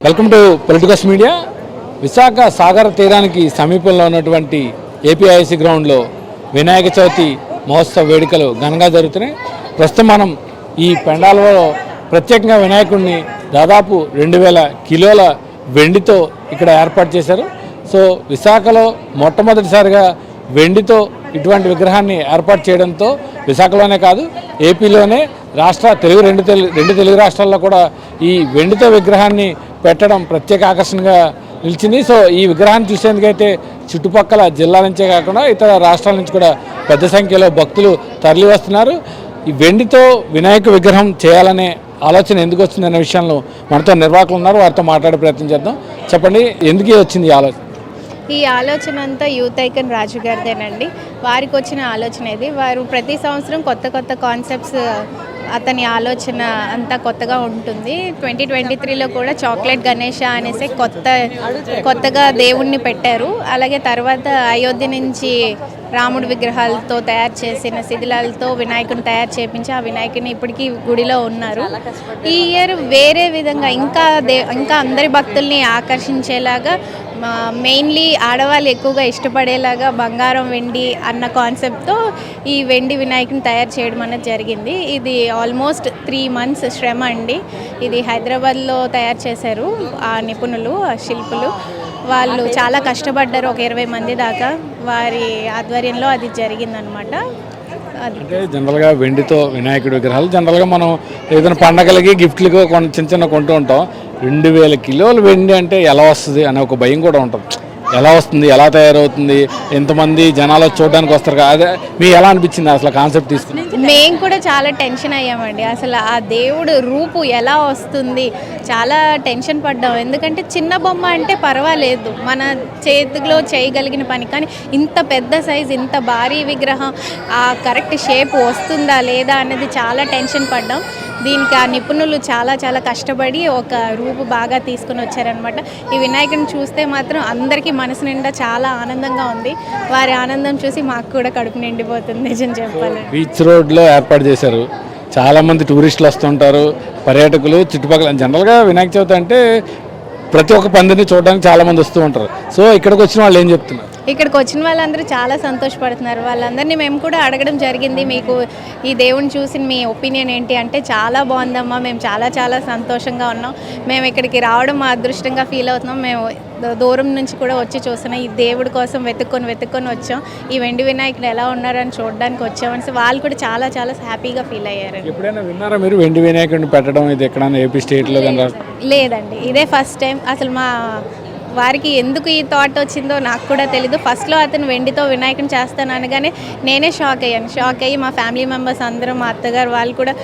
Welcome to politicals media Visakha సాగర తీరానికి సమీపంలో ఉన్నటువంటి ఏపీఐసి గ్రౌండ్లో వినాయక చవితి మహోత్సవ వేడుకలు ఘనంగా జరుగుతున్నాయి. ప్రస్తుతం మనం ఈ పెండాలలో ప్రత్యేకంగా వినాయకుడిని దాదాపు రెండు వేల కిలోల వెండితో ఇక్కడ ఏర్పాటు చేశారు. సో విశాఖలో మొట్టమొదటిసారిగా వెండితో ఇటువంటి విగ్రహాన్ని ఏర్పాటు చేయడంతో విశాఖలోనే కాదు ఏపీలోనే రాష్ట్ర తెలుగు రెండు తెలుగు రెండు తెలుగు రాష్ట్రాల్లో కూడా ఈ వెండితో విగ్రహాన్ని పెట్టడం ప్రత్యేక ఆకర్షణగా నిలిచింది. సో ఈ విగ్రహాన్ని చూసేందుకైతే చుట్టుపక్కల జిల్లా నుంచే కాకుండా ఇతర రాష్ట్రాల నుంచి కూడా పెద్ద సంఖ్యలో భక్తులు తరలి వస్తున్నారు. ఈ వెండితో వినాయక విగ్రహం చేయాలనే ఆలోచన ఎందుకు వచ్చిందనే విషయంలో మనతో నిర్వాహకులు ఉన్నారు. వారితో మాట్లాడే ప్రయత్నం చేద్దాం. చెప్పండి ఎందుకు వచ్చింది ఈ ఆలోచన ఈ ఆలోచన అంతా యూత్ ఐకన్ రాజు గారిదేనండి. వారికి వచ్చిన ఆలోచన ఇది. వారు ప్రతి సంవత్సరం కొత్త కొత్త కాన్సెప్ట్స్ అతని ఆలోచన అంతా కొత్తగా ఉంటుంది. ట్వంటీ ట్వంటీ త్రీలో కూడా చాక్లెట్ గణేష అనేసి కొత్త కొత్తగా దేవుణ్ణి పెట్టారు. అలాగే తర్వాత అయోధ్య నుంచి రాముడి విగ్రహాలతో తయారు చేసిన శిథిలాలతో వినాయకుని తయారు చేపించి ఆ వినాయకుని ఇప్పటికీ గుడిలో ఉన్నారు. ఈ ఇయర్ వేరే విధంగా ఇంకా దే ఇంకా అందరి భక్తుల్ని ఆకర్షించేలాగా మెయిన్లీ ఆడవాళ్ళు ఎక్కువగా ఇష్టపడేలాగా బంగారం వెండి అన్న కాన్సెప్ట్తో ఈ వెండి వినాయకుని తయారు చేయడం అనేది జరిగింది. ఇది ఆల్మోస్ట్ త్రీ మంత్స్ శ్రమ అండి. ఇది హైదరాబాద్లో తయారు చేశారు ఆ నిపుణులు ఆ శిల్పులు. వాళ్ళు చాలా కష్టపడ్డారు ఒక ఇరవై మంది దాకా. వారి ఆధ్వర్యంలో అది జరిగిందనమాట. అంటే జనరల్గా వెండితో వినాయకుడి విగ్రహాలు జనరల్గా మనం ఏదైనా పండగలకి గిఫ్ట్లకి చిన్న చిన్న కొంటూ ఉంటాం. రెండు వేల కిలోలు వెండి అంటే ఎలా వస్తుంది అనే ఒక భయం కూడా ఉంటుంది. ఎలా వస్తుంది ఎలా తయారవుతుంది ఎంతమంది జనాలు చూడడానికి వస్తారు కదా అదే మీ ఎలా అనిపించింది అసలు కాన్సెప్ట్ తీసుకుని మేము కూడా చాలా టెన్షన్ అయ్యామండి. అసలు ఆ దేవుడు రూపు ఎలా వస్తుంది? చాలా టెన్షన్ పడ్డాం. ఎందుకంటే చిన్న బొమ్మ అంటే పర్వాలేదు. మన చేతిలో చేయగలిగిన పని. కానీ ఇంత పెద్ద సైజ్ ఇంత భారీ విగ్రహం ఆ కరెక్ట్ షేప్ వస్తుందా లేదా అనేది చాలా టెన్షన్ పడ్డాం. దీనికి ఆ నిపుణులు చాలా చాలా కష్టపడి ఒక రూపు బాగా తీసుకుని వచ్చారనమాట ఈ వినాయకుడిని చూస్తే మాత్రం అందరికీ మనసు నిండా చాలా ఆనందంగా ఉంది. వారి ఆనందం చూసి మాకు కూడా కడుపు నిండిపోతుంది నిజం చెప్పాలి బీచ్ రోడ్లో ఏర్పాటు చేశారు. చాలామంది టూరిస్టులు వస్తుంటారు పర్యాటకులు చుట్టుపక్కల జనరల్గా వినాయక చవితి అంటే ప్రతి ఒక్క పందిని చూడడానికి చాలామంది వస్తూ ఉంటారు. సో ఇక్కడికి వచ్చిన వాళ్ళు ఏం చెప్తున్నారు? ఇక్కడికి వచ్చిన వాళ్ళందరూ చాలా సంతోషపడుతున్నారు. వాళ్ళందరినీ మేము కూడా అడగడం జరిగింది. మీకు ఈ దేవుని చూసి మీ ఒపీనియన్ ఏంటి అంటే చాలా బాగుందమ్మా మేము చాలా చాలా సంతోషంగా ఉన్నాం. మేము ఇక్కడికి రావడం మా అదృష్టంగా ఫీల్ అవుతున్నాం. మేము దూరం నుంచి కూడా వచ్చి చూస్తున్నాం. ఈ దేవుడి కోసం వెతుక్కొని వెతుక్కొని వచ్చాం. ఈ వెండి వినాయకుడు ఎలా ఉన్నారని చూడడానికి వచ్చామని వాళ్ళు కూడా చాలా చాలా హ్యాపీగా ఫీల్ అయ్యారు. ఎప్పుడైనా విన్నారా మీరు వెండి వినాయకుడిని పెట్టడం? ఇది ఎక్కడైనా ఏపీ స్టేట్లో లేదండి. ఇదే ఫస్ట్ టైం. అసలు మా వారికి ఎందుకు ఈ థాట్ వచ్చిందో నాకు కూడా తెలీదు. ఫస్ట్లో అతను వెండితో వినాయకుని చేస్తాను అనగానే నేనే షాక్ అయ్యాను. షాక్ అయ్యి మా ఫ్యామిలీ మెంబర్స్ అందరూ మా అత్తగారు వాళ్ళు కూడా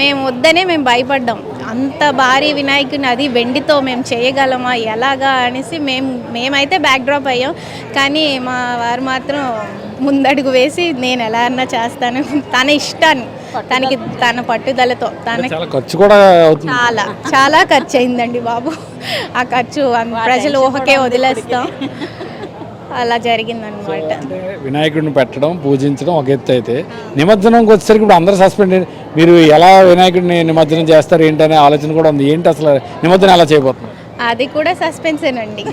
మేము వద్దనే మేము భయపడ్డాం. అంత భారీ వినాయకుని అది వెండితో మేము చేయగలమా? ఎలాగా? అనేసి మేము మేమైతే బ్యాక్ డ్రాప్ అయ్యాం. కానీ మా వారు మాత్రం ముందడుగు వేసి నేను ఎలా అన్నా చేస్తాను? తన ఇష్టాన్ని తనకి తన పట్టుదలతో తన చాలా ఖర్చు కూడా అవుతుంది. చాలా చాలా ఖర్చు అయిందండి బాబు. ఆ ఖర్చు అన్- ప్రజలు ఊహకే వదిలేస్తాం. అలా జరిగిందనమాట వినాయకుడిని పెట్టడం పూజించడం ఒక ఎత్తు అయితే. నిమజ్జనంకి వచ్చేసరికి ఇప్పుడు అందరూ సస్పెండ్ మీరు ఎలా వినాయకుడిని నిమజ్జనం చేస్తారు ఏంటనే ఆలోచన కూడా ఉంది. ఏంటి అసలు నిమజ్జనం ఎలా చేయబోతున్నారు? అది కూడా సస్పెన్సేనండి.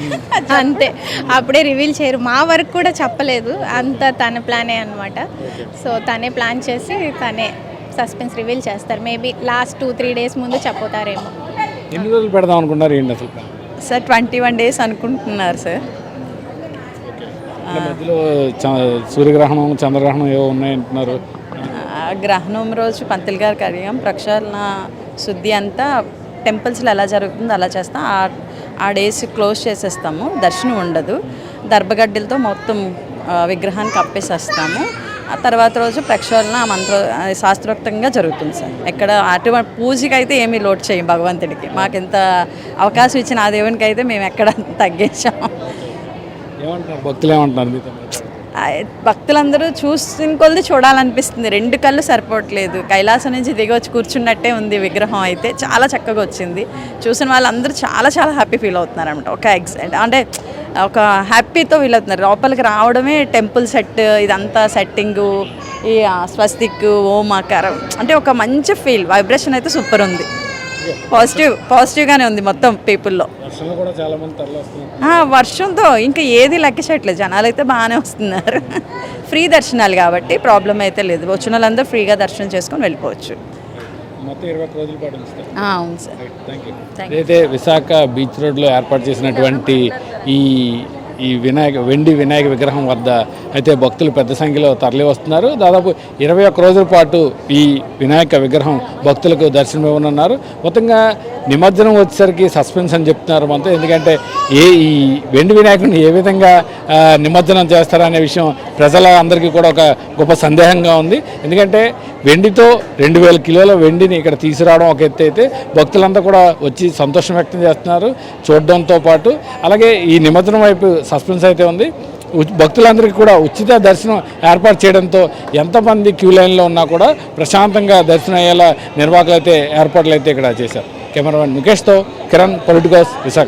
అంతే. అప్పుడే రివీల్ చేయరు. మా వరకు కూడా చెప్పలేదు. అంత తన ప్లానే అనమాట సో తనే ప్లాన్ చేసి తనే సస్పెన్స్ రివీల్ చేస్తారు. Maybe last two three days ముందు చెప్పుతారేమో. ఎన్ని రోజులు పెడదాం అనుకున్నారు ఏంటి అసలు? సార్ ట్వంటీ వన్ డేస్ అనుకుంటున్నారు సార్. మధ్యలో చ- సూర్యగ్రహణం చంద్రగ్రహణం ఏవో ఉన్నాయంటున్నారు. ఆ గ్రహణం రోజు పంతులు గారికి అడిగాం ప్రక్షాళన శుద్ధి అంతా టెంపుల్స్లో ఎలా జరుగుతుందో అలా చేస్తాం. ఆ ఆ డేస్ క్లోజ్ చేసేస్తాము దర్శనం ఉండదు. దర్భగడ్డలతో మొత్తం ఆ, విగ్రహాన్ని కప్పేసేస్తాము ఆ తర్వాత రోజు ప్రక్షాళన మంత్ర శాస్త్రోక్తంగా జరుగుతుంది సార్. ఎక్కడ అటువంటి పూజకి అయితే ఏమీ లోటు చేయం భగవంతుడికి. మాకు ఎంత అవకాశం ఇచ్చిన ఆ దేవునికి అయితే మేము ఎక్కడ తగ్గించాం. భక్తులు ఏమంటున్నారు భక్తులందరూ చూసిన కొద్ది చూడాలనిపిస్తుంది. రెండు కళ్ళు సరిపోవట్లేదు. కైలాసం నుంచి దిగి వచ్చి కూర్చున్నట్టే ఉంది విగ్రహం అయితే. చాలా చక్కగా వచ్చింది. చూసిన వాళ్ళందరూ చాలా చాలా హ్యాపీ ఫీల్ అవుతున్నారు అనమాట ఒక ఎక్సైట్ అంటే ఒక హ్యాపీతో ఫీల్ అవుతున్నారు. లోపలికి రావడమే టెంపుల్ సెట్ ఇదంతా సెట్టింగు ఈ స్వస్తిక్ ఓమాకారం అంటే ఒక మంచి ఫీల్ వైబ్రేషన్ అయితే సూపర్ ఉంది. పాజిటివ్ పాజిటివ్గానే ఉంది మొత్తం పీపుల్లో వర్షంతో ఇంకా ఏది లెక్క చేయట్లేదు జనాలు అయితే బాగానే వస్తున్నారు. ఫ్రీ దర్శనాలు కాబట్టి ప్రాబ్లం అయితే లేదు. వచ్చిన వాళ్ళందరూ ఫ్రీగా దర్శనం చేసుకొని వెళ్ళిపోవచ్చు. అయితే విశాఖ బీచ్ రోడ్లో ఏర్పాటు చేసినటువంటి ఈ ఈ వినాయక వెండి వినాయక విగ్రహం వద్ద అయితే భక్తులు పెద్ద సంఖ్యలో తరలి వస్తున్నారు దాదాపు ఇరవై ఒక్క రోజుల పాటు ఈ వినాయక విగ్రహం భక్తులకు దర్శనం ఇవ్వనున్నారు మొత్తంగా నిమజ్జనం వచ్చేసరికి సస్పెన్స్ అని చెప్తున్నారు మనతో. ఎందుకంటే ఏ ఈ వెండి వినాయకుడిని ఏ విధంగా నిమజ్జనం చేస్తారనే విషయం ప్రజల అందరికీ కూడా ఒక గొప్ప సందేహంగా ఉంది. ఎందుకంటే వెండితో రెండు వేల కిలోల వెండిని ఇక్కడ తీసుకురావడం ఒక ఎత్తు అయితే భక్తులంతా కూడా వచ్చి సంతోషం వ్యక్తం చేస్తున్నారు. చూడడంతో పాటు అలాగే ఈ నిమజ్జనం వైపు సస్పెన్స్ అయితే ఉంది. ఉ- భక్తులందరికీ కూడా ఉచిత దర్శనం ఏర్పాటు చేయడంతో ఎంతమంది క్యూ లైన్లో ఉన్నా కూడా ప్రశాంతంగా దర్శనం అయ్యేలా నిర్వాహకులు అయితే ఏర్పాట్లు అయితే ఇక్కడ చేశారు. Cameraman ముఖేష్తో Kiran Politicos Visakha